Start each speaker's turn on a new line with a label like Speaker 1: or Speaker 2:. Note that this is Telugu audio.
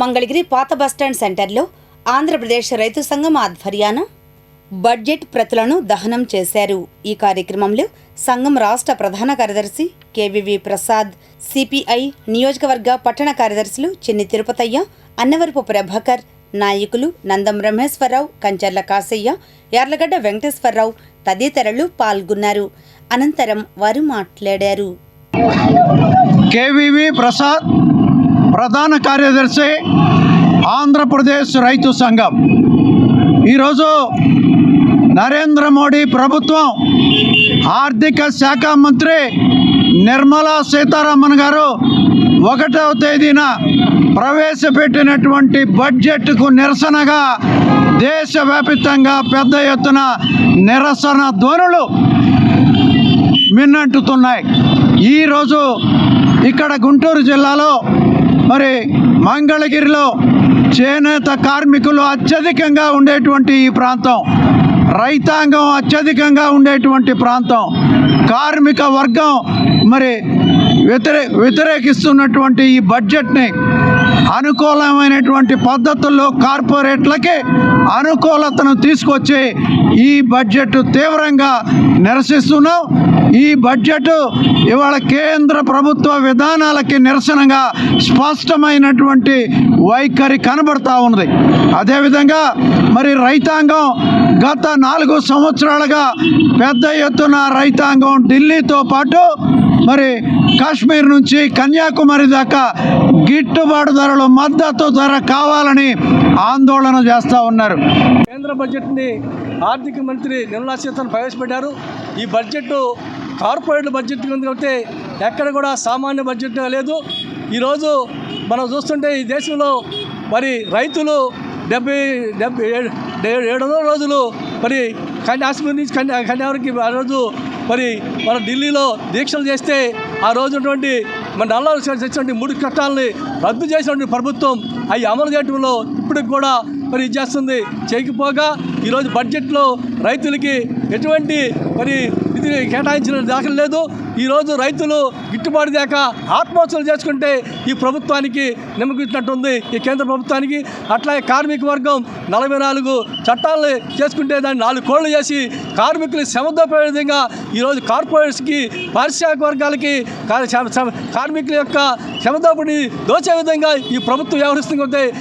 Speaker 1: మంగళగిరి పాత బస్టాండ్ సెంటర్లో ఆంధ్రప్రదేశ్ రైతు సంఘం ఆధ్వర్యాన బడ్జెట్ ప్రతులను దహనం చేశారు. ఈ కార్యక్రమంలో సంఘం రాష్ట్ర ప్రధాన కార్యదర్శి కేవీవి ప్రసాద్ సిపిఐ నియోజకవర్గ పట్టణ కార్యదర్శులు చిన్ని తిరుపతయ్య అన్నవరపు ప్రభాకర్ నాయకులు నందం రమేశ్వరరావు కంచర్ల కాసయ్య యార్లగడ్డ వెంకటేశ్వరరావు తదితరులు పాల్గొన్నారు. అనంతరం వారు మాట్లాడారు.
Speaker 2: కేవీవి ప్రసాద్ ప్రధాన కార్యదర్శి ఆంధ్రప్రదేశ్ రైతు సంఘం. ఈరోజు నరేంద్ర మోడీ ప్రభుత్వం ఆర్థిక శాఖ మంత్రి నిర్మలా సీతారామన్ గారు ఒకటవ తేదీన ప్రవేశపెట్టినటువంటి బడ్జెట్కు నిరసనగా దేశవ్యాప్తంగా పెద్ద ఎత్తున నిరసన ధ్వనులు మిన్నంటుతున్నాయి. ఈరోజు ఇక్కడ గుంటూరు జిల్లాలో మరి మంగళగిరిలో చేనేత కార్మికులు అత్యధికంగా ఉండేటువంటి ఈ ప్రాంతం రైతాంగం అత్యధికంగా ఉండేటువంటి ప్రాంతం కార్మిక వర్గం మరి వ్యతిరే వ్యతిరేకిస్తున్నటువంటి ఈ బడ్జెట్ని అనుకూలమైనటువంటి పద్ధతుల్లో కార్పొరేట్లకి అనుకూలతను తీసుకొచ్చి ఈ బడ్జెట్ తీవ్రంగా నిరసిస్తున్నాం. ఈ బడ్జెట్ ఇవాళ కేంద్ర ప్రభుత్వ విధానాలకి నిరసనగా స్పష్టమైనటువంటి వైఖరి కనబడతా ఉన్నది. అదేవిధంగా మరి రైతాంగం గత నాలుగు సంవత్సరాలుగా పెద్ద ఎత్తున రైతాంగం ఢిల్లీతో పాటు మరి కాశ్మీర్ నుంచి కన్యాకుమారి దాకా గిట్టుబాటు ధరలు మద్దతు ధర కావాలని ఆందోళన చేస్తూ ఉన్నారు.
Speaker 3: కేంద్ర బడ్జెట్ని ఆర్థిక మంత్రి నిర్మలా సీతారామన్ ప్రవేశపెట్టారు. ఈ బడ్జెట్ కార్పొరేట్ బడ్జెట్ ఉంది కాబట్టి ఎక్కడ కూడా సామాన్య బడ్జెట్ లేదు. ఈరోజు మనం చూస్తుంటే ఈ దేశంలో మరి రైతులు డెబ్బై డెబ్బై ఏడు రోజులు మరి కన్యాకుమారి నుంచి కన్యా ఆ రోజు మరి మన ఢిల్లీలో దీక్షలు చేస్తే ఆ రోజునటువంటి మన నల్లారు చేసినటువంటి మూడు చట్టాలని రద్దు చేసినటువంటి ప్రభుత్వం అవి అమలు చేయడంలో ఇప్పటికి కూడా మరి ఇది చేస్తుంది. చేయకపోగా ఈరోజు బడ్జెట్లో రైతులకి ఎటువంటి మరి ఇది కేటాయించిన దాఖలు లేదు. ఈరోజు రైతులు గిట్టుబాటు దాక ఆత్మహత్యలు చేసుకుంటే ఈ ప్రభుత్వానికి నిమ్మకిచ్చినట్టుంది ఈ కేంద్ర ప్రభుత్వానికి అట్లాగే కార్మిక వర్గం నలభై నాలుగు చట్టాలు చేసుకుంటే దాన్ని నాలుగు కోళ్ళు చేసి కార్మికులు శ్రమదోపే విధంగా ఈరోజు కార్పొరేట్స్కి పారిశ్రామిక వర్గాలకి కార్మికుల యొక్క శ్రమదోపిడి దోచే విధంగా ఈ ప్రభుత్వం వ్యవహరిస్తుంది.